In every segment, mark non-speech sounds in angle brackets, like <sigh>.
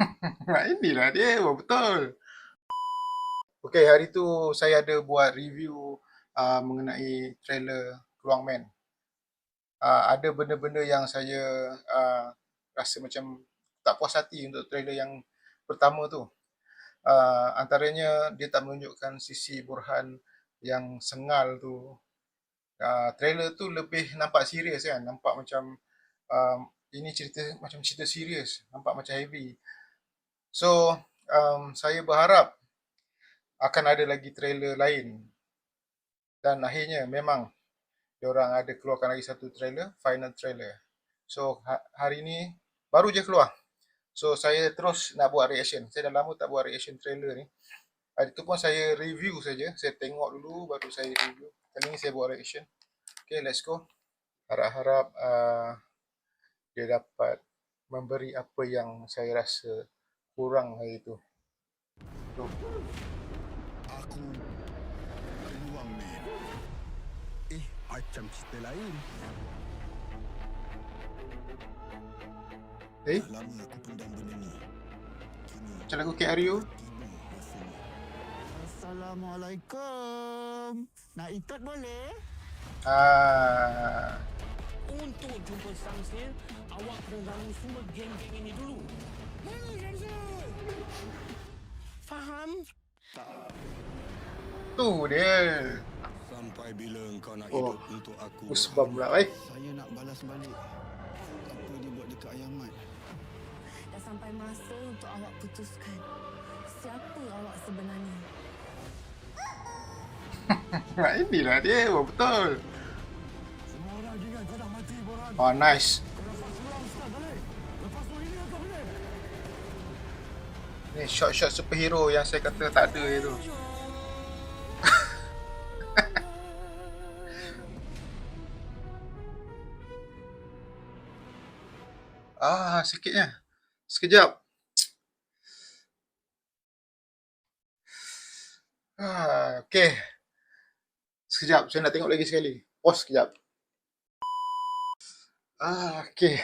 <laughs> Inilah dia, betul. Okay, hari tu saya ada buat review uh, mengenai trailer Keluang Man. Uh, ada benda-benda yang saya uh, rasa macam tak puas hati untuk trailer yang pertama tu. Uh, antaranya dia tak menunjukkan sisi Burhan yang sengal tu. Uh, trailer tu lebih nampak serius kan, nampak macam um, ini cerita macam cerita serius, nampak macam heavy. So, um, saya berharap akan ada lagi trailer lain. Dan akhirnya memang diorang ada keluarkan lagi satu trailer, final trailer. So, ha- hari ni baru je keluar. So, saya terus nak buat reaction. Saya dah lama tak buat reaction trailer ni. Hari tu pun saya review saja. Saya tengok dulu baru saya review. Kali ni saya buat reaction. Okay, let's go. Harap-harap uh, dia dapat memberi apa yang saya rasa kurang hari tu. Tu. Aku Keluang Man. Eh, macam cerita lain. Eh, Dah lama aku pendam benda ni. Kini macam lagu KRU. Assalamualaikum. Nak ikut boleh? Ah, Untuk jumpa Samsil, awak kena ramu semua geng-geng ini dulu. Faham? tu dia. Sampai bila engkau nak Oh, hidup untuk aku? Goosebump pula eh. Saya nak balas balik. Apa dia buat dekat Ayamat? Dah sampai masa untuk awak putuskan siapa awak sebenarnya. <laughs> Nah, inilah dia, betul. Semua orang ingat kau dah mati, Boran. Oh, nice. Ni shot-shot superhero yang saya kata tak ada itu. <laughs> ah, sikitnya. Sekejap. Ah, okay. Sekejap, saya nak tengok lagi sekali. Pause sekejap. Ah, okay.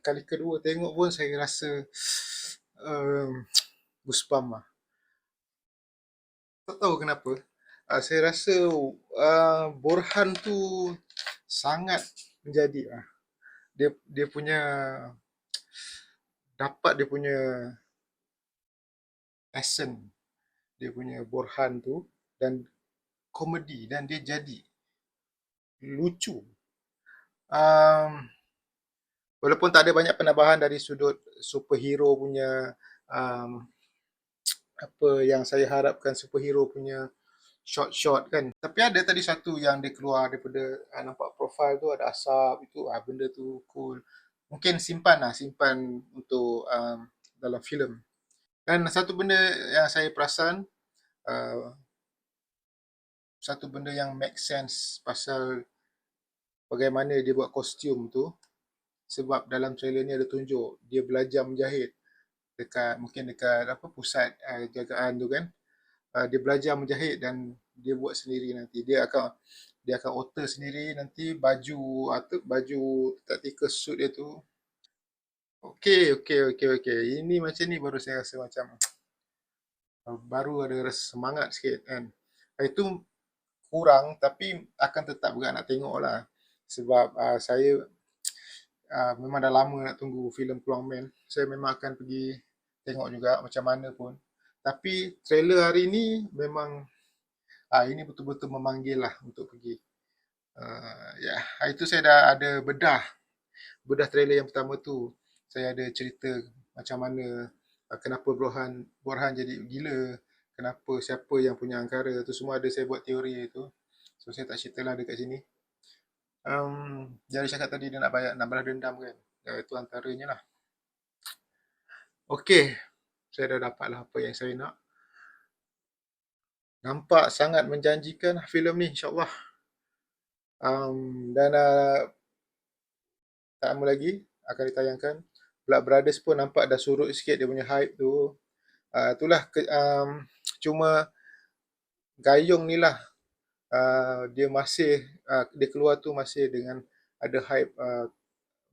Kali kedua tengok pun saya rasa um, goosebump lah. Tak tahu kenapa. Uh, saya rasa uh, Borhan tu sangat menjadi lah. Dia dia punya dapat dia punya essence dia punya Borhan tu dan komedi dan dia jadi lucu. Um, walaupun tak ada banyak penambahan dari sudut superhero punya um, apa yang saya harapkan superhero punya shot-shot kan. Tapi ada tadi satu yang dia keluar daripada uh, nampak profil tu ada asap itu ah benda tu cool. Mungkin simpan lah, simpan untuk um, dalam filem. Dan satu benda yang saya perasan uh, satu benda yang make sense pasal bagaimana dia buat kostum tu sebab dalam trailer ni ada tunjuk dia belajar menjahit dekat mungkin dekat apa pusat uh, jagaan tu kan. Uh, dia belajar menjahit dan dia buat sendiri nanti. Dia akan dia akan alter sendiri nanti baju atau baju taktikal suit dia tu. Okey okey okey okey. Ini macam ni baru saya rasa macam uh, baru ada rasa semangat sikit kan. Itu kurang tapi akan tetap juga nak tengok lah. Sebab uh, saya uh, memang dah lama nak tunggu filem Keluang Man. Saya memang akan pergi tengok juga macam mana pun. Tapi trailer hari ni memang ah ini betul-betul memanggil lah untuk pergi. Uh, ya, yeah. hari tu saya dah ada bedah bedah trailer yang pertama tu. Saya ada cerita macam mana uh, kenapa Borhan Borhan jadi gila, kenapa siapa yang punya angkara tu semua ada saya buat teori itu. So saya tak ceritalah dekat sini. Um, jadi cakap tadi dia nak bayar nak balas dendam kan. Ya, itu antaranya lah. Okey, saya dah dapat lah apa yang saya nak. Nampak sangat menjanjikan filem ni insyaAllah. Um, dan uh, tak lama lagi akan ditayangkan. Black Brothers pun nampak dah surut sikit dia punya hype tu. Uh, itulah ke, um, cuma Gayung ni lah uh, dia masih uh, dia keluar tu masih dengan ada hype uh,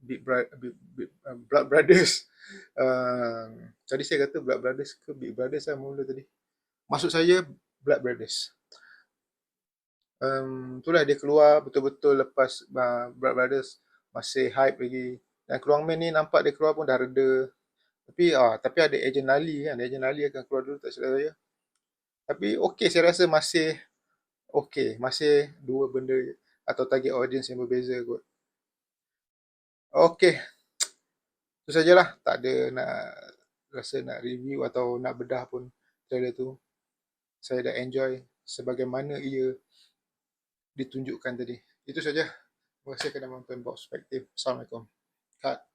Big, Bra- Big, Big uh, Blood Brothers Uh, <laughs> tadi saya kata Blood Brothers ke Big Brothers lah mula tadi. Maksud saya Blood Brothers. Um, itulah dia keluar betul-betul lepas uh, Blood Brothers masih hype lagi. Dan Keluang Man ni nampak dia keluar pun dah reda. Tapi ah tapi ada Agent Lali kan. Agent Lali akan keluar dulu tak silap saya. Tapi okey saya rasa masih okey. Masih dua benda atau target audience yang berbeza kot. Okey. Itu sajalah. Tak ada nak rasa nak review atau nak bedah pun trailer tu. Saya dah enjoy sebagaimana ia ditunjukkan tadi. Itu saja. Terima kasih kerana menonton Box Perspective. Assalamualaikum. Cut.